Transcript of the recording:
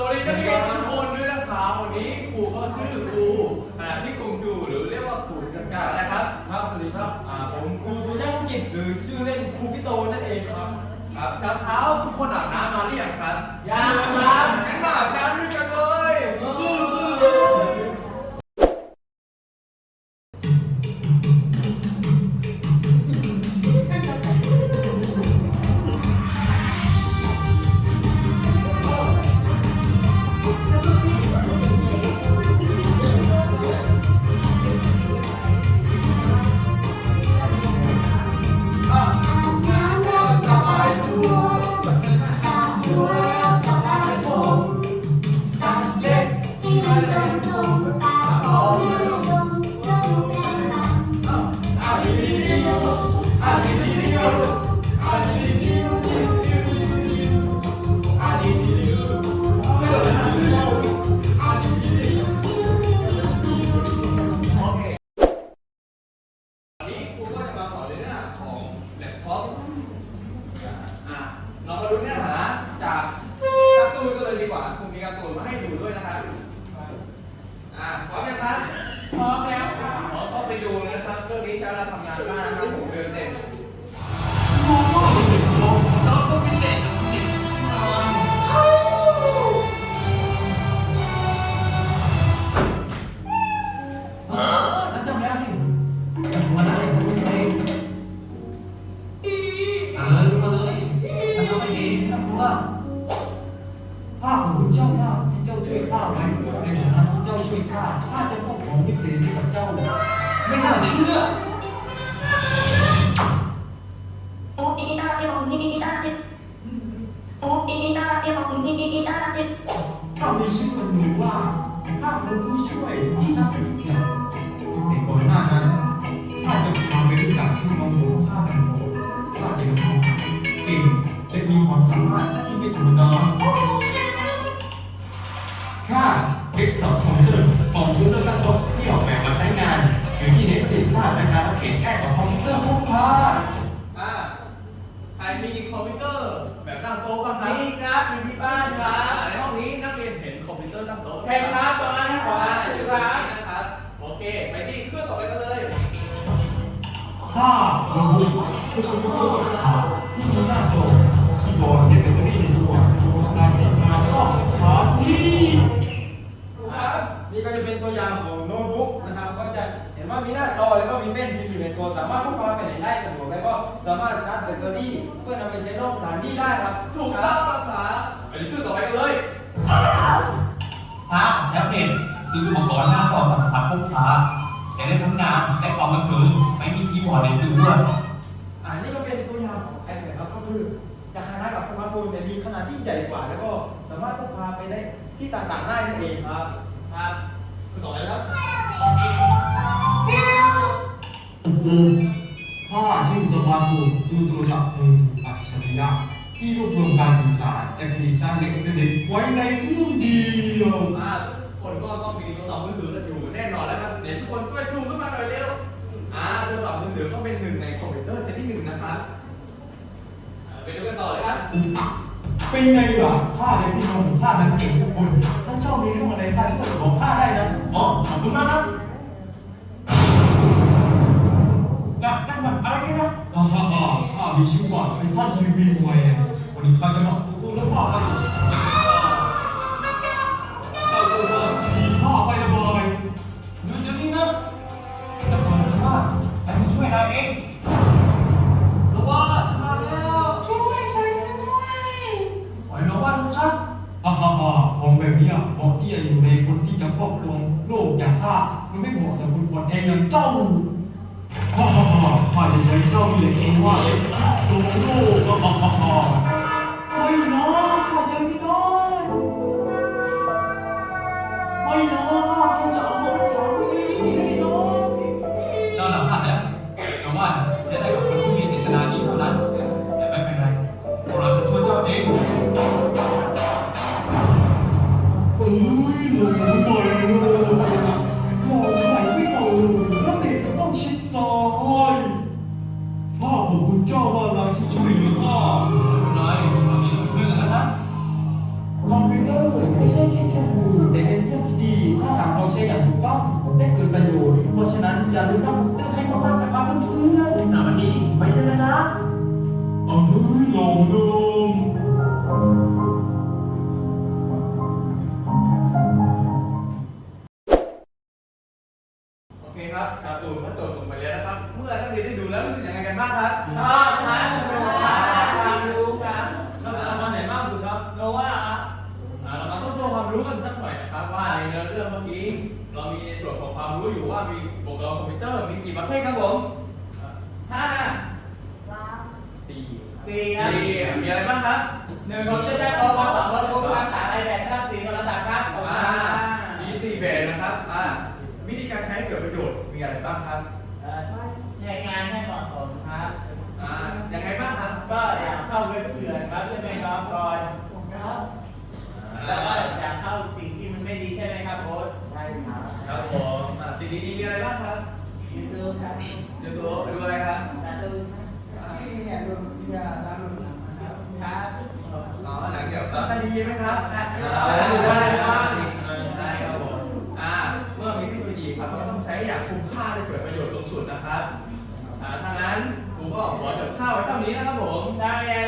สวัสดีนักเรียนทุกคนด้วยนะครับวันนี้ครูก็ชื่อครูขณะที่ครูจูหรือเรียกว่าครูจัดการอะไรครับ ครับสวัสดีครับอ่าผมครูสุชาติกิจหรือชื่อเล่นครูพี่โตนั่นเองครับ ครับเช้าเช้าๆทุกคนอาบน้ำมาหรือยังครับยังครับงั้นมาอาบน้ำด้วยกันเลย เรามาดูเนื้อ มอบของพิเศษให้กับเจ้า ไม่น่าเชื่อเดียวดีดีดาเดียวโอ้ดีดีดาเดียวดีดีดาเดียวข้ามีชื่อมันอยู่ว่าข้าคือผู้ช่วยที่ทำให้ทุกอย่างแต่ก่อนหน้านั้นข้าจะพาไปรู้จักที่น้องหมูข้าแตงโมข้าเป็นคนเก่งและมีความสามารถที่ไม่ธรรมดาข้าเอ็กสอบคอมพิวเตอร์ วเตอร์พกพาอะใครมีคอมพิวเตอร์แบบตั้งโต๊ะบ้างครับมีครับอยู่ที่บ้านครับอะในห้องนี้นักเรียนเห็นคอมพิวเตอร์ตั้งโต๊ะเห็นครับตอนนั้นนะคขรัวาบอยู่ร้านนะครับ โอเค ไปที่เครื่องต่อไปกันเลยข้าระบุคือคอมพิวเตอร์พกพา จอแล้วก็มีแป้นพิมพ์อยู่ในตัวสามารถพกพาไปไหนได้สะดวกแล้วก็สามารถชาร์จแบตเตอรี่ เพื่อนำไปใช้นอกสถานที่ได้ครับถูกต้องนะครับไปที่เครื่องต่อไปกันเลยพระแท็บเล็ตคืออุปกรณ์หน้าจอสำหรับพกพาแต่ได้ทั้งงานและความบันเทิงไม่มีคีย์บอร์ดในตัวอันนี้ก็เป็นตัวอย่างของ iPad ครับก็คือจะคล้ายๆกับสมาร์ทโฟนแต่มีขนาดที่ใหญ่กว่า แล้วก็สามารถพกพาไปได้ที่ต่างๆได้นั่นเองครับ ครับเครื่องต่อไปครับ ข้าชื่อสมาคมดูโทรศัพท์มือถืออัจฉริยะที่รวบรวมการสื่อสารและผลิตสร้างเล็กอินเทอร์เน็ตไว้ในเครื่องเดียวอ่าทุกคนก็ต้องมีโทรศัพท์มือถือกันอยู่แน่นอนแล้วครับเดี๋ยวทุกคนช่วยชูขึ้นมาหน่อยเร็วอ่าโทรศัพท์มือถือก็เป็นหนึ่งในคอมพิวเตอร์ชนิดหนึ่งนะครับอ่าไปดูกันต่อเลยครับเป็นไงล่ะข้าเลยที่น้องของข้านั้นเก่งทุกคนถ้าเจ้ามีเรื่องอะไรข้าช่วยบอกข้าได้นะอ๋อขอบคุณมากครับ มีชื่อว่าไททันทีวีแมนวันนี้ข้าจะมาพูดตัวแล้วพาไปเจ้าตัวมาสักทีพาไประบายเดี๋ยวนี้นะแล้วก่อนจะว่าฉันจะช่วยนายเองระวังฉันมาแล้วช่วยฉันด้วยปล่อยระวังครับฮ่าฮ่าฮ่าของแบบเนี้ยเหมาะที่จะอยู่ในคนที่จะครอบครองโลกอย่างข้ามันไม่เหมาะสำหรับคนอ่อนแออย่างเจ้าฮ่าฮ่าฮ่า ข้าจะใช้เจ้าเหล็กเองว่าตัวลูกโลกฮ่าฮ่าฮ่าฮ่าไม่นะข้าจะไม่ได้ไม่นะ ดูมโอเคครับการ์ตูนก็จบลงไปแล้วนะครับ เมื่อนักเรียนได้ดูแล้วรู้สึกยังไงกันบ้างครับชอบครับความรู้ครับชอบรางวัลไหนมากสุดครับโนว่าครับอ่าเรามาต้องทวนความรู้กันสักหน่อยนะครับว่าในเนื้อเรื่องเมื่อกี้เรามีในส่วนของความรู้อยู่ว่ามีอุปกรณ์คอมพิวเตอร์มีกี่ประเภทครับผมห้าว้าวสี่ สี่ครับสี่มีอะไรบ้างครับหนึ่งผมจะได้โทรมาสองโน้ตบุ๊กครับสางไอแพดครับสี่โทรศัพท์ครับ ก็ตาดีไหมครับแล้วดูได้บ้างได้ครับผมอ่าเมื่อมีเทคโนโลยีครับก็ต้องใช้อย่างคุ้มค่าและเกิดประโยชน์สูงสุดนะครับอ่าทางนั้นผมก็ขอจบข้าวไว้เท่านี้นะครับผมได้แล้ว